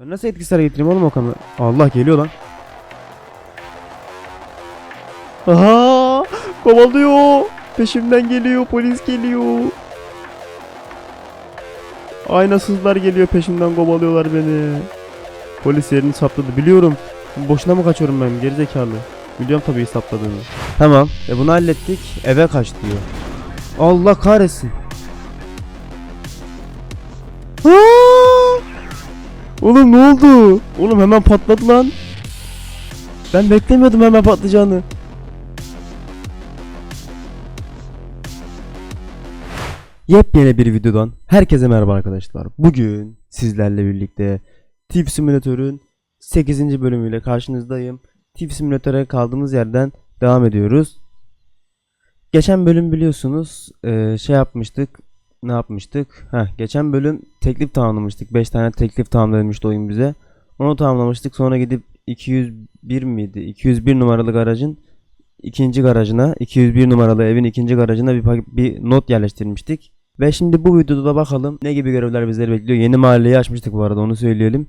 Ben nasıl etkisiz hale getireyim oğlum o kamera? Allah geliyor lan. Aha! Kovalıyor. Peşimden geliyor. Polis geliyor. Aynasızlar geliyor peşimden kovalıyorlar beni. Polis yerini sapladı. Biliyorum. Boşuna mı kaçıyorum ben gerizekalı. Biliyorum tabii sapladığını. Tamam. E bunu hallettik. Eve kaç diyor. Allah kahretsin. Aa! Oğlum ne oldu? Oğlum hemen patladı lan. Ben beklemiyordum hemen patlayacağını. Yepyeni bir videodan herkese merhaba arkadaşlar. Bugün sizlerle birlikte Tip Simülatör'ün 8. bölümüyle karşınızdayım. Tip Simülatör'e kaldığımız yerden devam ediyoruz. Geçen bölüm biliyorsunuz şey yapmıştık. Ne yapmıştık? Heh, geçen bölüm teklif tamamlamıştık. 5 tane teklif tamamlamıştı oyun bize. Onu tamamlamıştık. Sonra gidip 201 miydi? 201 numaralı garajın ikinci garajına, 201 numaralı evin ikinci garajına bir, bir not yerleştirmiştik. Ve şimdi bu videoda da bakalım ne gibi görevler bizleri bekliyor. Yeni mahalleyi açmıştık bu arada onu söyleyelim.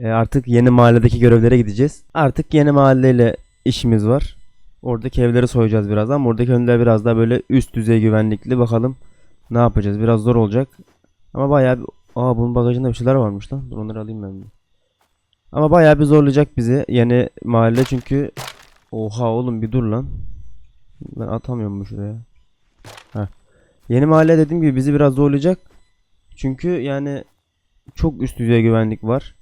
E, artık yeni mahalledeki görevlere gideceğiz. Artık yeni mahalleyle işimiz var. Oradaki evleri soyacağız birazdan. Buradaki evler biraz daha böyle üst düzey güvenlikli. Bakalım ne yapacağız. Biraz zor olacak. Ama bayağı bir... Aa bunun bagajında bir şeyler varmış lan. Dur onları alayım ben. Ama bayağı bir zorlayacak bizi yeni mahalle çünkü Oha oğlum bir dur lan. Ben atamıyorum bu şuraya. Heh. Yeni mahalle dediğim gibi bizi biraz zorlayacak. Çünkü yani çok üst düzey güvenlik var.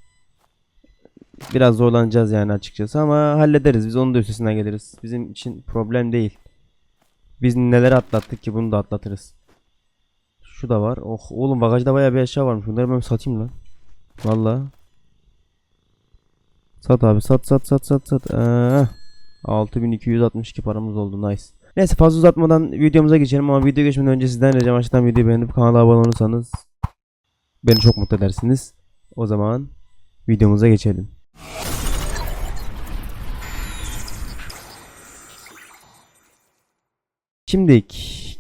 Biraz zorlanacağız yani açıkçası ama hallederiz. Biz onun da üstesinden geliriz. Bizim için problem değil. Biz neler atlattık ki bunu da atlatırız. Şu da var. Oh oğlum bagajda bayağı bir eşya varmış. Bunları ben satayım lan. Vallahi. Sat abi sat sat sat sat sat. Ee, 6262 paramız oldu nice. Neyse fazla uzatmadan videomuza geçelim ama video geçmeden önce sizden ricam aşağıdan videoyu beğenip kanala abone olursanız beni çok mutlu edersiniz. O zaman videomuza geçelim. Şimdi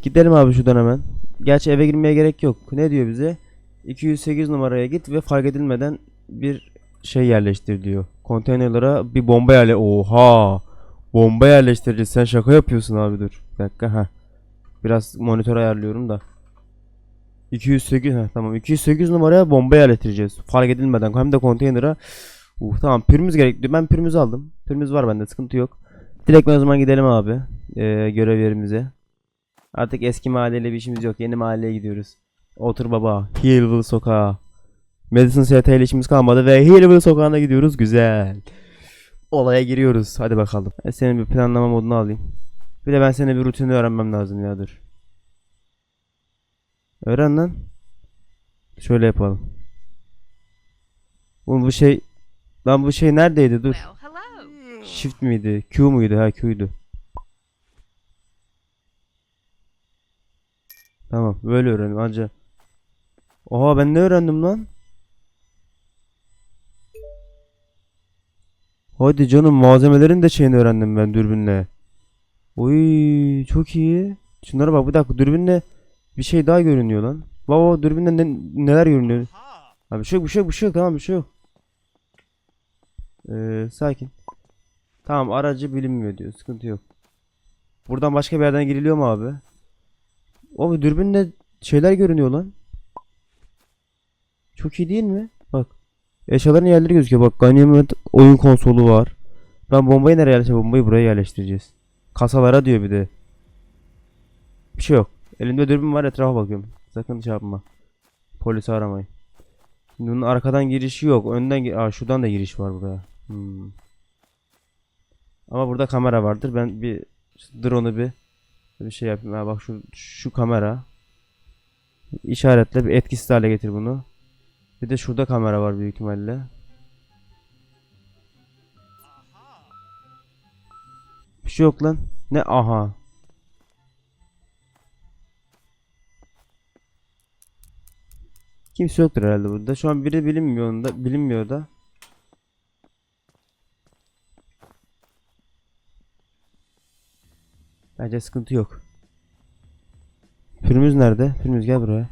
gidelim abi şuradan hemen. Gerçi eve girmeye gerek yok. Ne diyor bize? 208 numaraya git ve fark edilmeden bir şey yerleştir diyor. Konteynerlara bir bomba yerle. Oha! Bomba yerleştireceğiz. Sen şaka yapıyorsun abi dur. Bir dakika ha. Biraz monitör ayarlıyorum da. 208 ha tamam 208 numaraya bomba yerleştireceğiz. Fark edilmeden hem de konteynera. Uh tamam pürümüz gerekli. Ben pürümüzü aldım. Pürümüz var bende sıkıntı yok. Direkt o zaman gidelim abi. Ee, görev yerimize. Artık eski mahalleyle bir işimiz yok. Yeni mahalleye gidiyoruz. Otur baba. Hillville sokağı. Madison ST ile işimiz kalmadı ve Hillville sokağına gidiyoruz. Güzel. Olaya giriyoruz. Hadi bakalım. Ben senin bir planlama modunu alayım. Bir de ben senin bir rutini öğrenmem lazım ya dur. Öğren lan. Şöyle yapalım. Oğlum bu şey... Lan bu şey neredeydi dur. Shift miydi? Q muydu? Ha Q'ydu. Tamam böyle öğrendim anca. Oha ben ne öğrendim lan? Hadi canım malzemelerin de şeyini öğrendim ben dürbünle. Oy çok iyi. Şunlara bak bir dakika dürbünle bir şey daha görünüyor lan. Baba dürbünle ne- neler görünüyor? Abi bir şey yok bir şey yok bir şey yok tamam bir şey yok. Ee, sakin. Tamam aracı bilinmiyor diyor. Sıkıntı yok. Buradan başka bir yerden giriliyor mu abi? Abi dürbünle şeyler görünüyor lan. Çok iyi değil mi? Bak. Eşyaların yerleri gözüküyor. Bak ganimet oyun konsolu var. Ben bombayı nereye yerleştireceğim? Bombayı buraya yerleştireceğiz. Kasalara diyor bir de. Bir şey yok. Elimde dürbün var etrafa bakıyorum. Sakın şey yapma. Polisi aramayın. Şimdi bunun arkadan girişi yok. Önden gi- Aa, şuradan da giriş var buraya. Hmm. Ama burada kamera vardır. Ben bir drone'u bir bir şey yapayım. Ha bak şu şu kamera. İşaretle bir etkisiz hale getir bunu. Bir de şurada kamera var büyük ihtimalle. Bir şey yok lan. Ne aha. Kimse yoktur herhalde burada. Şu an biri bilinmiyor da bilinmiyor da. Bence sıkıntı yok. Pürmüz nerede? Pürmüz gel buraya.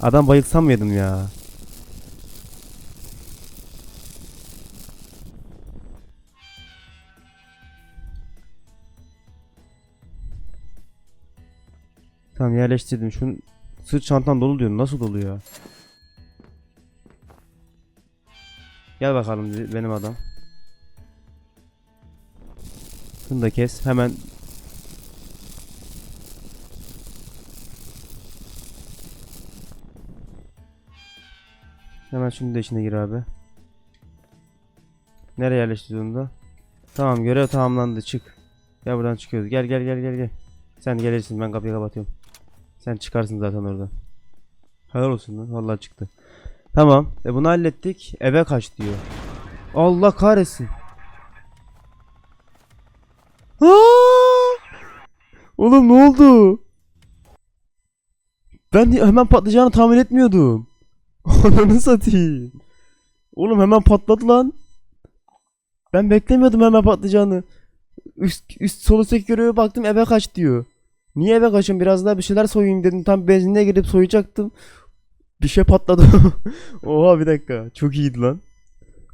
Adam bayılsam yedim ya. Tamam yerleştirdim. Şun sırt çantam dolu diyor. Nasıl dolu ya? Gel bakalım benim adam. Şunu da kes. Hemen Hemen şunu da içine gir abi. Nereye yerleştirdin da? Tamam görev tamamlandı çık. Gel buradan çıkıyoruz. Gel gel gel gel gel. Sen gelirsin ben kapıyı kapatıyorum. Sen çıkarsın zaten oradan. Helal olsun lan vallahi çıktı. Tamam. E bunu hallettik. Eve kaç diyor. Allah kahretsin. Oğlum ne oldu? Ben hemen patlayacağını tahmin etmiyordum. Ananı satayım. Oğlum hemen patladı lan. Ben beklemiyordum hemen patlayacağını. Üst, üst sol üstteki baktım eve kaç diyor. Niye eve kaçıyorum biraz daha bir şeyler soyayım dedim. Tam benzinliğe girip soyacaktım. Bir şey patladı. Oha bir dakika. Çok iyiydi lan.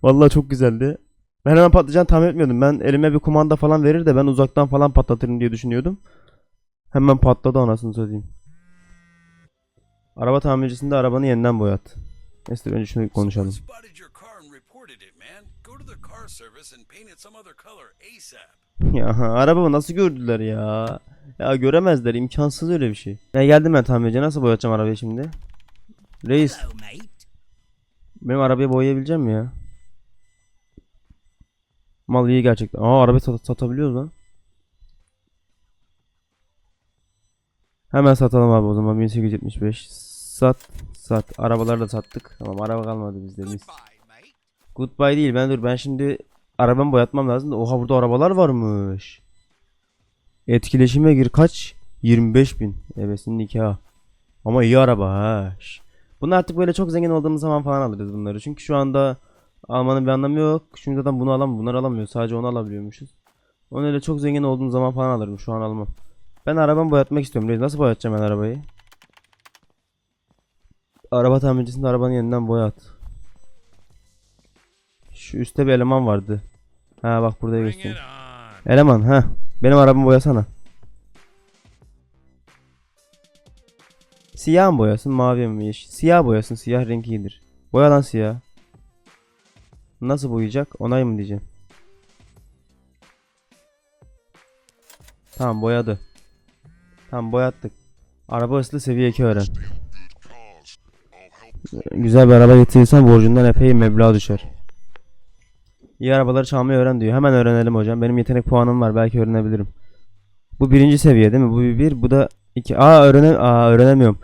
Vallahi çok güzeldi. Ben hemen patlayacağını tahmin etmiyordum. Ben elime bir kumanda falan verir de ben uzaktan falan patlatırım diye düşünüyordum. Hemen patladı anasını satayım. Araba tamircisinde arabanı yeniden boyat. Neyse önce şunu konuşalım. Ya arabamı nasıl gördüler ya? Ya göremezler imkansız öyle bir şey. Ya geldim ben tamirciye nasıl boyatacağım arabayı şimdi? Reis benim arabayı boyayabileceğim mi ya? Mal iyi gerçekten. Aa arabayı sat- satabiliyoruz lan. Hemen satalım abi o zaman 1875. Sat sat. Arabaları da sattık. Tamam araba kalmadı bizde. Mis. Goodbye, değil ben dur ben şimdi arabamı boyatmam lazım da oha burada arabalar varmış. Etkileşime gir kaç? 25 bin. Ebesin nikahı. Ama iyi araba ha. Bunu artık böyle çok zengin olduğumuz zaman falan alırız bunları. Çünkü şu anda almanın bir anlamı yok. Çünkü zaten bunu alam bunları alamıyor. Sadece onu alabiliyormuşuz. Onu öyle çok zengin olduğum zaman falan alırım. Şu an almam. Ben arabamı boyatmak istiyorum. Reis, Nasıl boyatacağım ben arabayı? Araba tamircisinde arabanı yeniden boyat. Şu üstte bir eleman vardı. Ha bak burada göstereyim. Eleman ha. Benim arabamı boyasana. Siyah mı boyasın mavi mi yeşil? Siyah boyasın siyah renk iyidir. Boya lan siyah. Nasıl boyayacak? Onay mı diyeceğim. Tamam boyadı. Tamam boyattık. Araba hızlı seviye 2 öğren. Güzel bir araba getirirsen borcundan epey meblağ düşer. İyi arabaları çalmayı öğren diyor. Hemen öğrenelim hocam. Benim yetenek puanım var. Belki öğrenebilirim. Bu birinci seviye değil mi? Bu bir, bu da iki. Aa öğrene Aa öğrenemiyorum.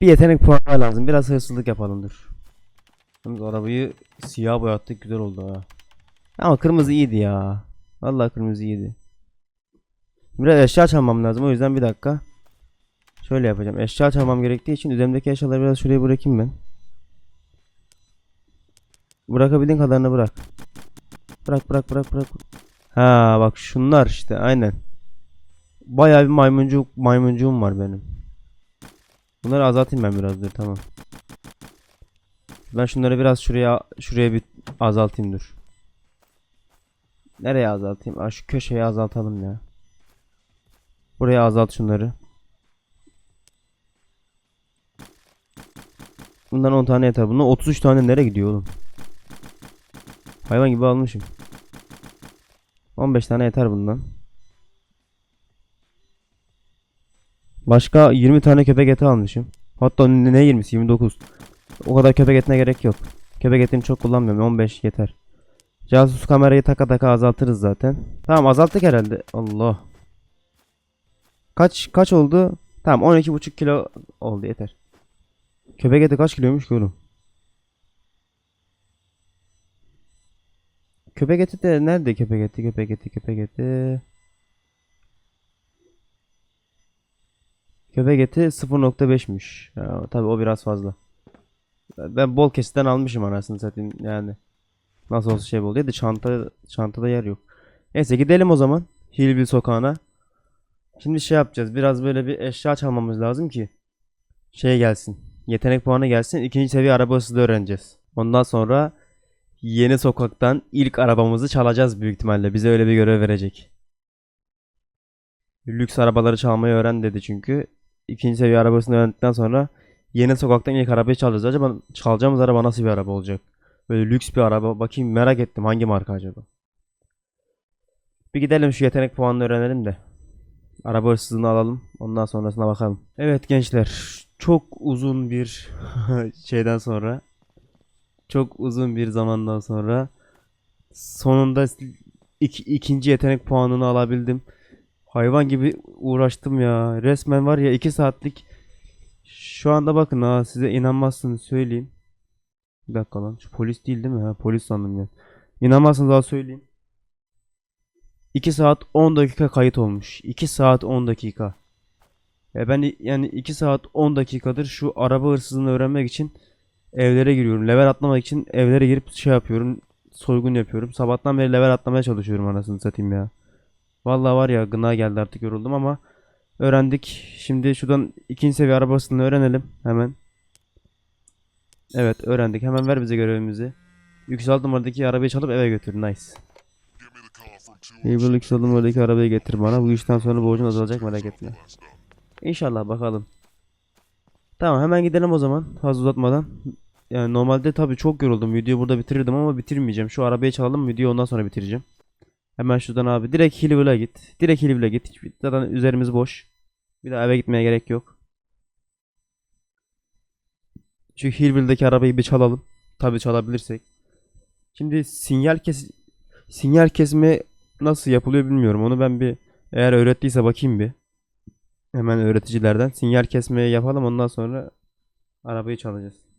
Bir yetenek puanı lazım. Biraz hırsızlık yapalım dur. Yalnız arabayı siyah boyattık. Güzel oldu ha. Ama kırmızı iyiydi ya. Vallahi kırmızı iyiydi. Biraz eşya çalmam lazım. O yüzden bir dakika. Şöyle yapacağım. Eşya çalmam gerektiği için üzerimdeki eşyaları biraz şuraya bırakayım ben. Bırakabildiğin kadarını bırak. Bırak bırak bırak bırak. Ha bak şunlar işte aynen. Bayağı bir maymuncuk maymuncuğum var benim. Bunları azaltayım ben biraz dur tamam. Ben şunları biraz şuraya şuraya bir azaltayım dur. Nereye azaltayım? Aa, şu köşeye azaltalım ya. Buraya azalt şunları. Bundan 10 tane yeter. Bundan 33 tane nereye gidiyor oğlum? Hayvan gibi almışım. 15 tane yeter bundan. Başka 20 tane köpek eti almışım. Hatta ne ne 20'si 29. O kadar köpek etine gerek yok. Köpek etini çok kullanmıyorum. 15 yeter. Casus kamerayı taka taka azaltırız zaten. Tamam azalttık herhalde. Allah. Kaç kaç oldu? Tamam 12,5 kilo oldu yeter. Köpek eti kaç kiloymuş ki oğlum? Köpek eti de nerede köpek eti köpek eti köpek eti Köpek eti 0.5'müş. Ya, tabii o biraz fazla. Ben bol kesitten almışım anasını satayım yani. Nasıl olsa şey oldu ya da çanta çantada yer yok. Neyse gidelim o zaman Hillville sokağına. Şimdi şey yapacağız. Biraz böyle bir eşya çalmamız lazım ki şey gelsin. Yetenek puanı gelsin. İkinci seviye araba hızlı öğreneceğiz. Ondan sonra yeni sokaktan ilk arabamızı çalacağız büyük ihtimalle. Bize öyle bir görev verecek. Lüks arabaları çalmayı öğren dedi çünkü. ikinci seviye arabasını öğrendikten sonra yeni sokaktan ilk arabayı çalacağız. Acaba çalacağımız araba nasıl bir araba olacak? Böyle lüks bir araba. Bakayım merak ettim hangi marka acaba? Bir gidelim şu yetenek puanını öğrenelim de. Araba hırsızlığını alalım. Ondan sonrasına bakalım. Evet gençler. Çok uzun bir şeyden sonra. Çok uzun bir zamandan sonra. Sonunda iki, ikinci yetenek puanını alabildim. Hayvan gibi uğraştım ya. Resmen var ya 2 saatlik. Şu anda bakın ha size inanmazsınız söyleyeyim. Bir dakika lan. Şu polis değil değil mi? Ha, polis sandım ya. İnanmazsınız daha söyleyeyim. 2 saat 10 dakika kayıt olmuş. 2 saat 10 dakika. Ya ben yani 2 saat 10 dakikadır şu araba hırsızlığını öğrenmek için evlere giriyorum. Level atlamak için evlere girip şey yapıyorum. Soygun yapıyorum. Sabahtan beri level atlamaya çalışıyorum anasını satayım ya. Vallahi var ya gına geldi artık yoruldum ama öğrendik. Şimdi şuradan ikinci seviye arabasını öğrenelim hemen. Evet öğrendik. Hemen ver bize görevimizi. Yüksel numaradaki arabayı çalıp eve götür. Nice. İyi yüksel numaradaki arabayı getir bana. Bu işten sonra borcun azalacak merak etme. İnşallah bakalım. Tamam hemen gidelim o zaman. Fazla uzatmadan. Yani normalde tabii çok yoruldum. Videoyu burada bitirirdim ama bitirmeyeceğim. Şu arabayı çalalım videoyu ondan sonra bitireceğim. Hemen şuradan abi direkt Hillville'a git. Direkt Hillville'a git. Hiçbir- Zaten üzerimiz boş. Bir daha eve gitmeye gerek yok. Şu Hillville'deki arabayı bir çalalım. Tabii çalabilirsek. Şimdi sinyal kes sinyal kesme nasıl yapılıyor bilmiyorum. Onu ben bir eğer öğrettiyse bakayım bir. Hemen öğreticilerden sinyal kesmeyi yapalım ondan sonra arabayı çalacağız.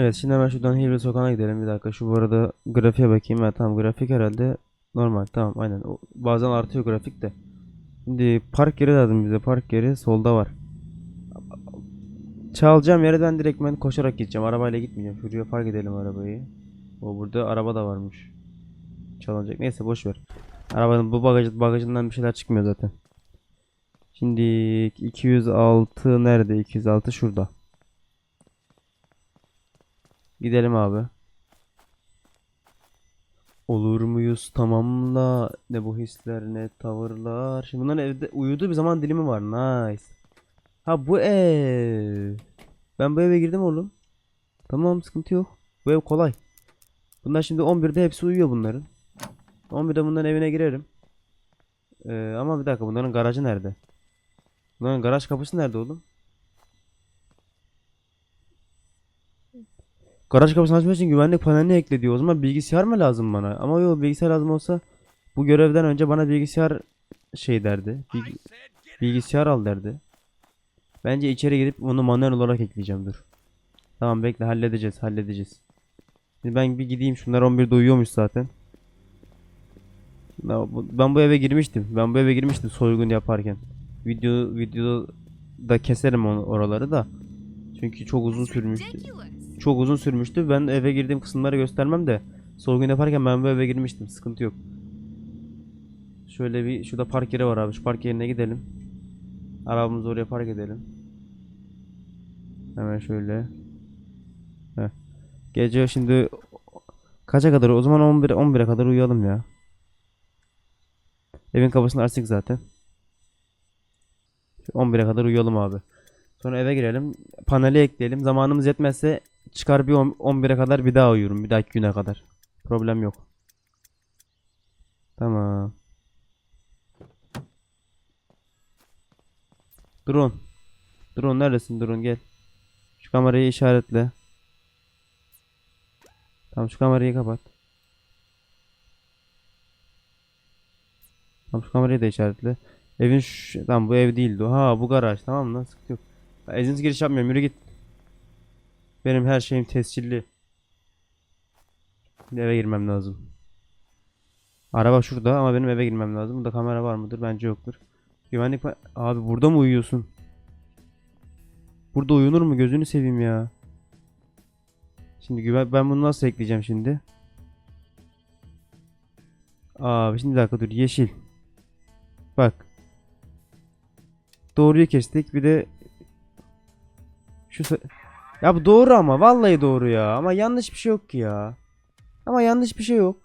Evet şimdi hemen şuradan Hillville sokağına gidelim bir dakika. Şu bu arada grafiğe bakayım. Ha, tamam grafik herhalde normal tamam aynen. O, bazen artıyor grafik de. Şimdi park yeri lazım bize. Park yeri solda var. Çalacağım yere ben direktmen koşarak gideceğim. Arabayla gitmeyeceğim. Şuraya park edelim arabayı. O burada araba da varmış. Çalınacak. Neyse boş ver. Arabanın bu bagaj, bagajından bir şeyler çıkmıyor zaten. Şimdi 206 nerede? 206 şurada. Gidelim abi. Olur muyuz tamamla ne bu hisler ne tavırlar. Şimdi bunların evde uyuduğu bir zaman dilimi var. Nice. Ha bu ev. Ben bu eve girdim oğlum. Tamam sıkıntı yok. Bu ev kolay. Bunlar şimdi 11'de hepsi uyuyor bunların. 11'de bunların evine girerim. Ee, ama bir dakika bunların garajı nerede? Bunların garaj kapısı nerede oğlum? Garaj kapısını için güvenlik panelini ekle diyor. O zaman bilgisayar mı lazım bana? Ama yok bilgisayar lazım olsa bu görevden önce bana bilgisayar şey derdi. Bilgi- bilgisayar al derdi. Bence içeri gidip onu manuel olarak ekleyeceğim dur. Tamam bekle halledeceğiz halledeceğiz. Şimdi ben bir gideyim şunlar 11'de uyuyormuş zaten. Ben bu eve girmiştim. Ben bu eve girmiştim soygun yaparken. Video videoda keserim onu oraları da. Çünkü çok uzun sürmüştü. Çok uzun sürmüştü. Ben eve girdiğim kısımları göstermem de soygun yaparken ben bu eve girmiştim. Sıkıntı yok. Şöyle bir şurada park yeri var abi. Şu park yerine gidelim. Arabamızı oraya park edelim. Hemen şöyle. Heh. Gece şimdi kaça kadar? O zaman 11 11'e kadar uyuyalım ya. Evin kapısını açtık zaten. 11'e kadar uyuyalım abi. Sonra eve girelim. Paneli ekleyelim. Zamanımız yetmezse çıkar bir on- 11'e kadar bir daha uyurum. Bir dahaki güne kadar. Problem yok. Tamam. Drone. Drone neredesin drone gel. Şu kamerayı işaretle. Tamam şu kamerayı kapat. Tamam şu kamerayı da işaretle. Evin şu... Tamam bu ev değildi. Ha bu garaj tamam mı? Sıkıntı yok. Ya, izinsiz giriş yapmıyorum yürü git. Benim her şeyim tescilli. Eve girmem lazım. Araba şurada ama benim eve girmem lazım. Burada kamera var mıdır? Bence yoktur. Güvenlik. Abi burada mı uyuyorsun? Burada uyunur mu? Gözünü seveyim ya. Şimdi güven ben bunu nasıl ekleyeceğim şimdi? Abi şimdi bir dakika dur yeşil. Bak. Doğruyu kestik bir de şu Ya bu doğru ama vallahi doğru ya ama yanlış bir şey yok ki ya. Ama yanlış bir şey yok.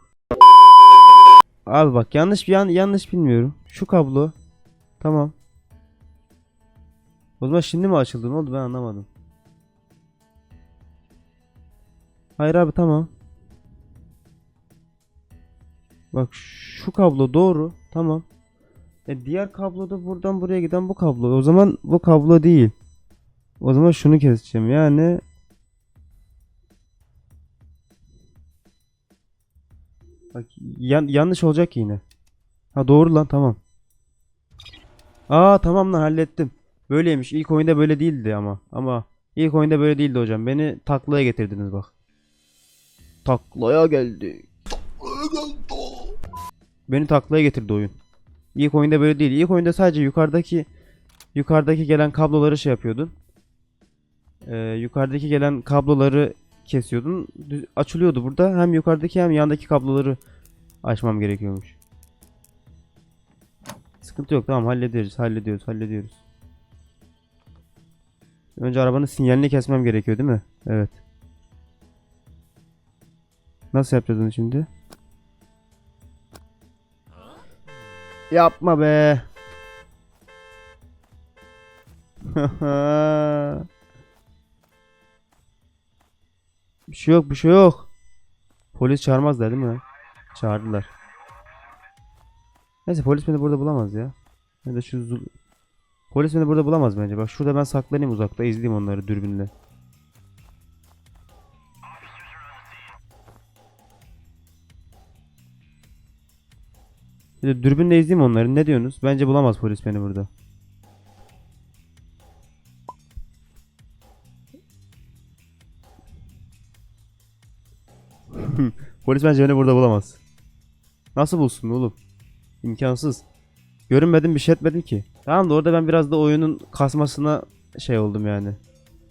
Abi bak yanlış yan, yanlış bilmiyorum. Şu kablo. Tamam. O zaman şimdi mi açıldı? Ne oldu ben anlamadım. Hayır abi tamam. Bak şu kablo doğru. Tamam. E diğer kablo da buradan buraya giden bu kablo. O zaman bu kablo değil. O zaman şunu keseceğim. Yani Bak yan- yanlış olacak yine. Ha doğru lan tamam. Aa tamam lan hallettim. Böyleymiş. İlk oyunda böyle değildi ama. Ama ilk oyunda böyle değildi hocam. Beni taklaya getirdiniz bak. Taklaya geldi. Beni taklaya getirdi oyun. İlk oyunda böyle değil. İlk oyunda sadece yukarıdaki yukarıdaki gelen kabloları şey yapıyordun. Ee, yukarıdaki gelen kabloları kesiyordun. Düz- açılıyordu burada. Hem yukarıdaki hem yandaki kabloları açmam gerekiyormuş. Sıkıntı yok tamam hallederiz hallediyoruz hallediyoruz. Önce arabanın sinyalini kesmem gerekiyor değil mi? Evet. Nasıl yapacağız onu şimdi? Yapma be. bir şey yok bir şey yok. Polis çağırmazlar değil mi? Çağırdılar. Neyse polis beni burada bulamaz ya. Ya da şu zul- Polis beni burada bulamaz bence. Bak şurada ben saklanayım uzakta izleyeyim onları dürbünle. Bir dürbünle izleyeyim onları. Ne diyorsunuz? Bence bulamaz polis beni burada. Polis bence beni burada bulamaz. Nasıl bulsun oğlum? İmkansız. Görünmedim bir şey etmedim ki. Tamam da orada ben biraz da oyunun kasmasına şey oldum yani.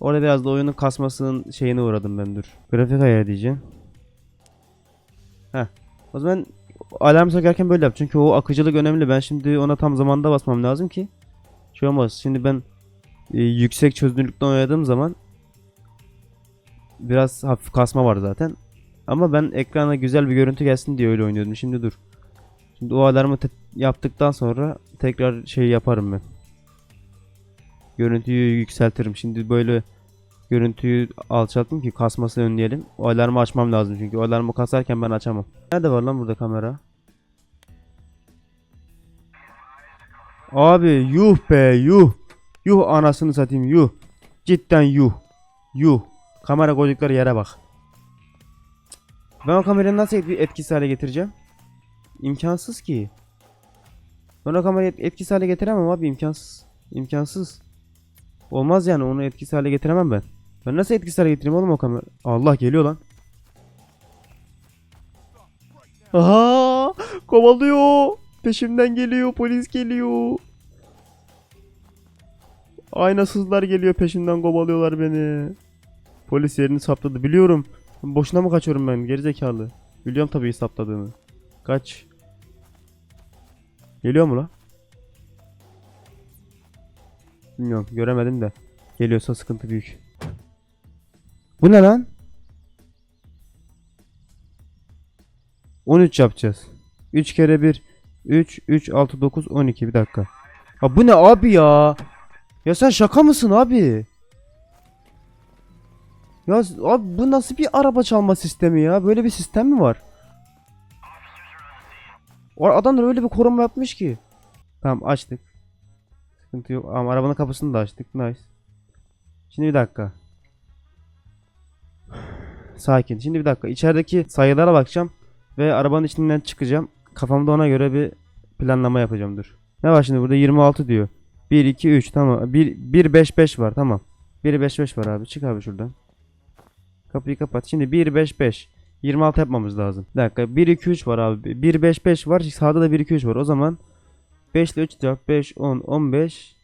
Orada biraz da oyunun kasmasının şeyine uğradım ben dur. Grafik ayar diyeceğim. Heh. O zaman alarm sökerken böyle yap. Çünkü o akıcılık önemli. Ben şimdi ona tam zamanda basmam lazım ki. Şey olmaz. Şimdi ben e, yüksek çözünürlükten oynadığım zaman biraz hafif kasma var zaten. Ama ben ekrana güzel bir görüntü gelsin diye öyle oynuyordum. Şimdi dur. Şimdi o alarmı yaptıktan sonra tekrar şey yaparım ben. Görüntüyü yükseltirim. Şimdi böyle görüntüyü alçalttım ki kasmasını önleyelim. O alarmı açmam lazım çünkü o alarmı kasarken ben açamam. Nerede var lan burada kamera? Abi yuh be yuh. Yuh anasını satayım yuh. Cidden yuh. Yuh. Kamera koydukları yere bak. Ben o kamerayı nasıl et- etkisiz hale getireceğim? İmkansız ki. Ben o kamerayı et- etkisiz hale getiremem abi imkansız. İmkansız. Olmaz yani onu etkisiz hale getiremem ben. Ben nasıl etkisiz hale getireyim oğlum o kamera? Allah geliyor lan. Aha! Kovalıyor. Peşimden geliyor. Polis geliyor. Aynasızlar geliyor peşimden kovalıyorlar beni. Polis yerini sapladı biliyorum. Boşuna mı kaçıyorum ben gerizekalı? Biliyorum tabii sapladığını. Kaç. Geliyor mu la? Bilmiyorum göremedim de. Geliyorsa sıkıntı büyük. Bu ne lan? 13 yapacağız. 3 kere 1 3 3 6 9 12 bir dakika. Ha bu ne abi ya? Ya sen şaka mısın abi? Ya abi bu nasıl bir araba çalma sistemi ya? Böyle bir sistem mi var? Adamlar öyle bir koruma yapmış ki. Tamam açtık. Sıkıntı yok. Ama arabanın kapısını da açtık. Nice. Şimdi bir dakika. Sakin. Şimdi bir dakika. İçerideki sayılara bakacağım. Ve arabanın içinden çıkacağım. Kafamda ona göre bir planlama yapacağım. Dur. Ne var şimdi burada? 26 diyor. 1, 2, 3. Tamam. 1, 1 5, 5 var. Tamam. 1, 5, 5 var abi. Çık abi şuradan. Kapıyı kapat. Şimdi 1, 5, 5. 26 yapmamız lazım. Bir dakika. 1, 2, 3 var abi. 1, 5, 5 var. Sağda da 1, 2, 3 var. O zaman 5 ile 3 cevap 5 10 15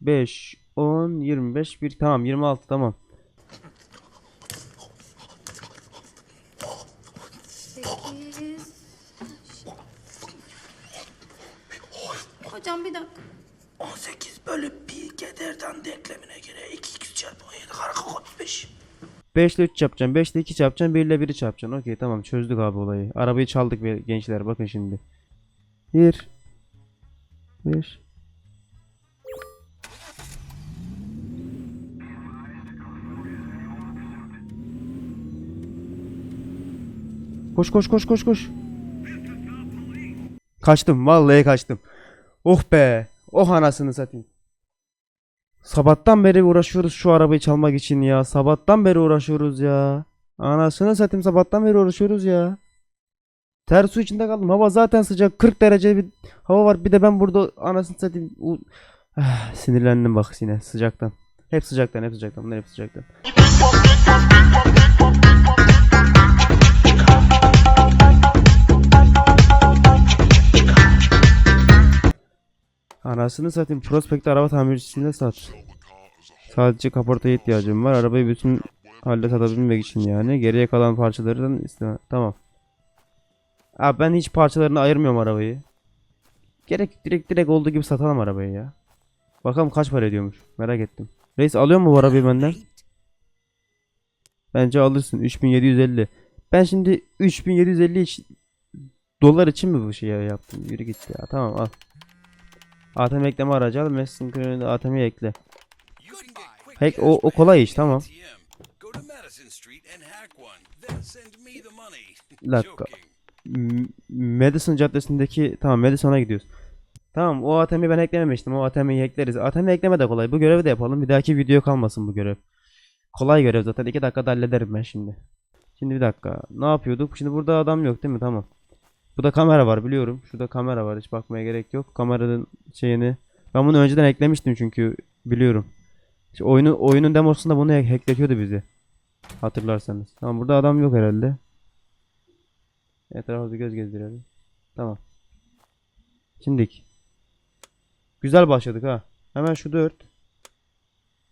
5 10 25 1 tamam 26 tamam. Hocam bir dakika. 18 bölü 1 kederden denklemine göre 2 2 çarpı 17 karekök 35. 5 ile 3 yapacaksın 5 ile 2 çarpacaksın 1 ile 1'i çarpacaksın. Okey tamam çözdük abi olayı. Arabayı çaldık be gençler bakın şimdi. 1 1 Koş koş koş koş koş. Kaçtım vallahi kaçtım. Oh be. Oh anasını satayım. Sabahtan beri uğraşıyoruz şu arabayı çalmak için ya. Sabahtan beri uğraşıyoruz ya. Anasını satayım sabahtan beri uğraşıyoruz ya. Ter su içinde kaldım. Hava zaten sıcak. 40 derece bir hava var. Bir de ben burada anasını satayım. U- Ah, sinirlendim bak yine sıcaktan. Hep sıcaktan, hep sıcaktan. Bunlar hep sıcaktan. Anasını satayım. Prospekte araba tamircisinde sat. Sadece kaportaya ihtiyacım var. Arabayı bütün halde satabilmek için yani. Geriye kalan parçalardan istemem. Tamam. Abi ben hiç parçalarını ayırmıyorum arabayı. Gerek direkt direkt olduğu gibi satalım arabayı ya. Bakalım kaç para ediyormuş. Merak ettim. Reis alıyor mu bu arabayı benden? Bence alırsın. 3750. Ben şimdi 3750 için dolar için mi bu şeyi yaptım? Yürü git ya. Tamam al. ATM ekleme aracı al. Mesut'un kredi ATM'ye ekle. Hack o, o kolay iş tamam. Dakika. Madison Caddesi'ndeki tamam Madison'a gidiyoruz. Tamam o ATM'yi ben eklememiştim. O ATM'yi ekleriz. ATM ekleme de kolay. Bu görevi de yapalım. Bir dahaki video kalmasın bu görev. Kolay görev zaten. 2 dakikada hallederim ben şimdi. Şimdi bir dakika. Ne yapıyorduk? Şimdi burada adam yok değil mi? Tamam. Burada kamera var biliyorum. Şurada kamera var. Hiç bakmaya gerek yok. Kameranın şeyini. Ben bunu önceden eklemiştim çünkü biliyorum. İşte oyunu, oyunun demosunda bunu hackletiyordu bizi. Hatırlarsanız. Tamam burada adam yok herhalde. Etrafa bir göz gezdirelim. Tamam. Şimdik. Güzel başladık ha. Hemen şu 4.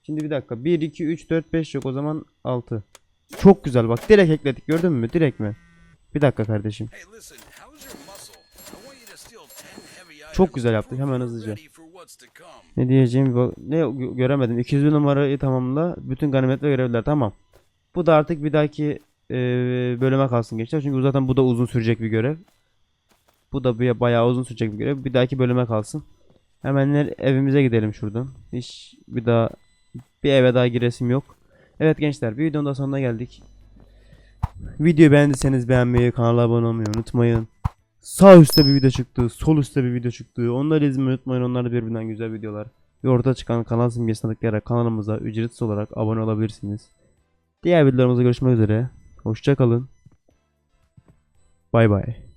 Şimdi bir dakika. 1, 2, 3, 4, 5 yok. O zaman 6. Çok güzel bak. Direkt ekledik. Gördün mü? Direkt mi? Bir dakika kardeşim. Çok güzel yaptık, hemen hızlıca. Ne diyeceğim bir bak. Ne gö- göremedim. 200 numarayı tamamla. Bütün ganimet ve görevler tamam. Bu da artık bir dahaki eee, bölüme kalsın gençler. Çünkü zaten bu da uzun sürecek bir görev. Bu da bayağı uzun sürecek bir görev. Bir dahaki bölüme kalsın. Hemen evimize gidelim şuradan. Hiç bir daha bir eve daha giresim yok. Evet gençler bir videonun da sonuna geldik. Videoyu beğendiyseniz beğenmeyi, kanala abone olmayı unutmayın. Sağ üstte bir video çıktı, sol üstte bir video çıktı. Onları izlemeyi unutmayın. Onlar da birbirinden güzel videolar. Ve orada çıkan kanal simgesine tıklayarak kanalımıza ücretsiz olarak abone olabilirsiniz. Diğer videolarımızda görüşmek üzere. Hoşçakalın. Bay bay.